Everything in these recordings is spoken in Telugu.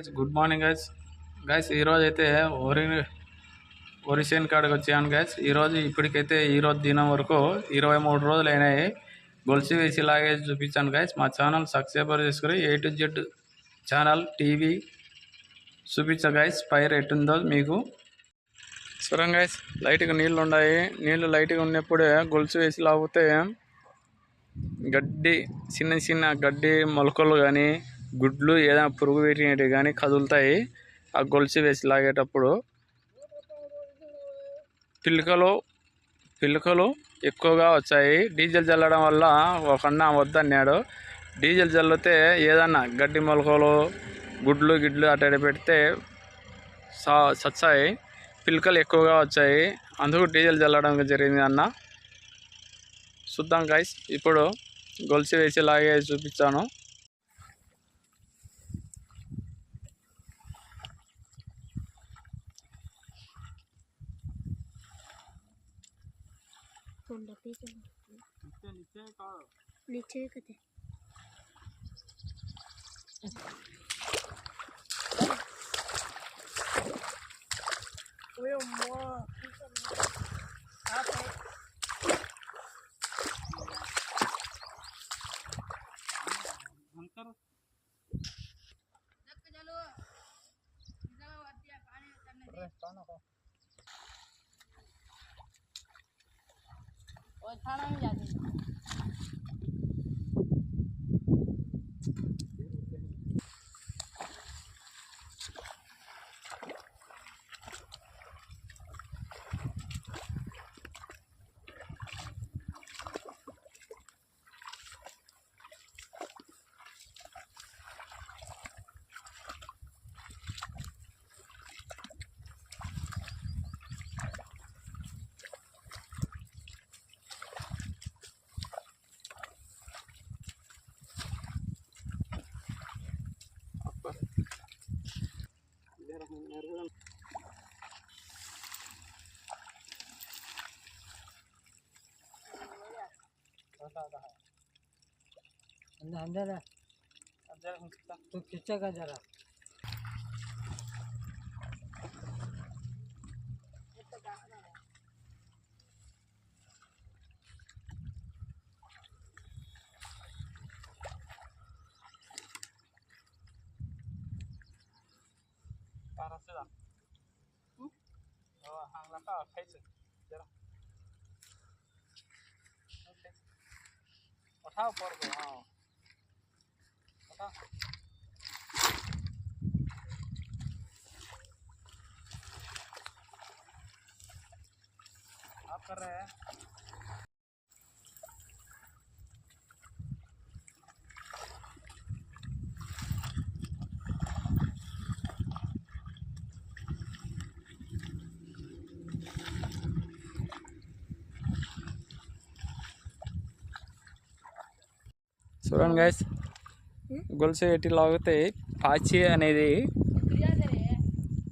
Guys good morning guys guys ఈరోజు అయితే ఒరి ఒరిసేన్ కాడికి వచ్చాను గైస్ ఈరోజు ఇప్పటికైతే ఈరోజు దినం వరకు ఇరవై మూడు రోజులు అయినాయి. గొలుసు వేసి లాగేసి చూపించాను గైస్ మా ఛానల్ సబ్స్క్రైబర్ చేసుకుని A to Z channel TV చూపించా గైస్ పైర్ ఎట్టుందో మీకు. సరే గైస్ లైట్గా నీళ్ళు ఉన్నాయి. నీళ్ళు లైట్గా ఉన్నప్పుడే గొలుసు వేసి లాగితే గడ్డి చిన్న చిన్న గడ్డి మొలకలు కానీ గుడ్లు ఏదైనా పురుగు పెట్టినవి కానీ కదులుతాయి. ఆ గొలుసు వేసి లాగేటప్పుడు పిల్లకలు పిల్లకలు ఎక్కువగా వచ్చాయి. డీజిల్ చల్లడం వల్ల ఒక అన్న వద్దన్నాడు డీజిల్ చల్లితే ఏదన్నా గడ్డి మొలకలు గుడ్లు గిడ్లు అట్ట పెడితే సా సచ్చాయి. పిల్లకలు ఎక్కువగా వచ్చాయి. అందుకు డీజిల్ చల్లడం జరిగింది అన్న. చూద్దాం గైస్ ఇప్పుడు గొలుసు వేసి లాగే చూపించాను तोंडा पीक नीचे ઓછાણા જાતી 간다 간다 안돼 안되네. 안되네 그 또 길자 가자라. 따라쓰다 응? 어 항라가 카이스 얘라 오케이. उठाओ पर दो हाँ। उठा आप कर रहे हैं? చూడండి గైస్ గొలుసు పెట్టి లాగితే పాచి అనేది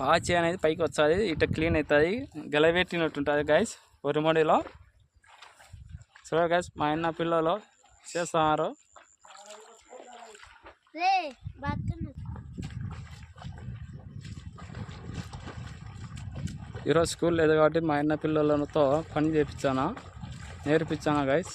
పాచి అనేది పైకి వస్తుంది ఇట్లా క్లీన్ అవుతుంది గలబెట్టినట్టుంటుంది గైస్ ఒరిమడిలో చూడండి గైస్ మా అన్న పిల్లలు చేస్తున్నారు. ఈరోజు స్కూల్ లేదు కాబట్టి మా అన్న పిల్లలతో పని చేయించాను నేర్పించాను గైస్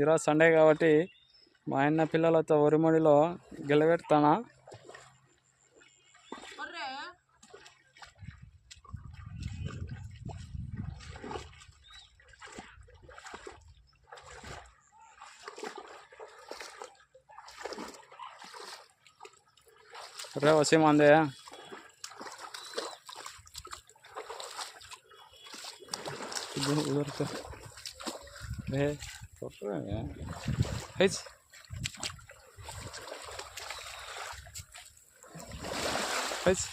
ఈరోజు సండే కాబట్టి మా అన్న పిల్లలతో ఒరిమడిలో గెలబెడతానా రే వసీం అందే उधर उधर से रे कर रहे हैं హెచ్ హెచ్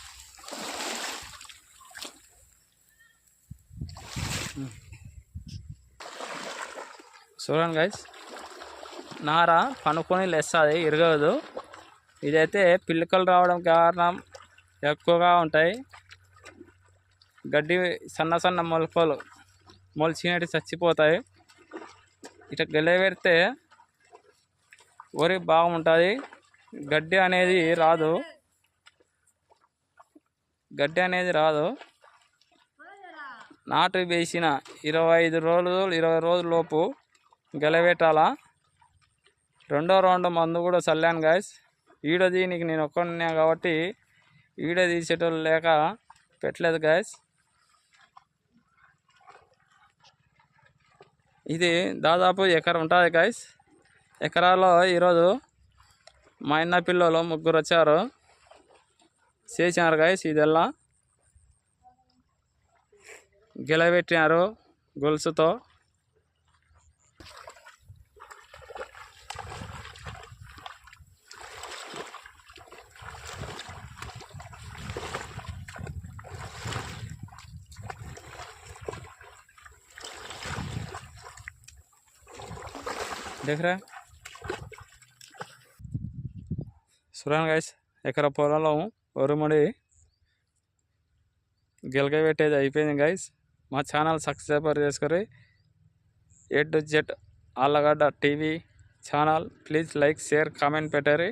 చూడండి గైస్ నార పనుకొని లేస్తుంది ఇరగదు. ఇదైతే పిల్లకలు రావడం కారణం ఎక్కువగా ఉంటాయి. గడ్డి సన్న సన్న మొలకలు మొలిచినట్టు చచ్చిపోతాయి. ఇట్లా గెలవెడితే వరి బాగుంటుంది గడ్డి అనేది రాదు. గడ్డి అనేది రాదు. నాటు వేసిన ఇరవై ఐదు రోజులు ఇరవై రోజుల లోపు రెండో రౌండ్ మందు కూడా చల్లాను గాయస్. ఈడ దీనికి నేను ఒక్కనే కాబట్టి ఈడ తీసేటోళ్ళు లేక పెట్టలేదు గాయస్. ఇది దాదాపు ఎకరం ఉంటుంది గాయస్ ఎకరాలో ఈరోజు మా అన్న పిల్లలు ముగ్గురు వచ్చారు. చేసినారు గాయస్ ఇదెల్లా. గెలబెట్టినారు గొలుసుతో. देख रहे हैं చూడండి గైస్ ఎకర పొలంలో ఒరుముడి గిలక పెట్టేది అయిపోయింది గైస్ మా ఛానల్ సబ్స్క్రైబర్ చేసుకొని A to Z Allagadda TV channel please like share comment పెట్టారు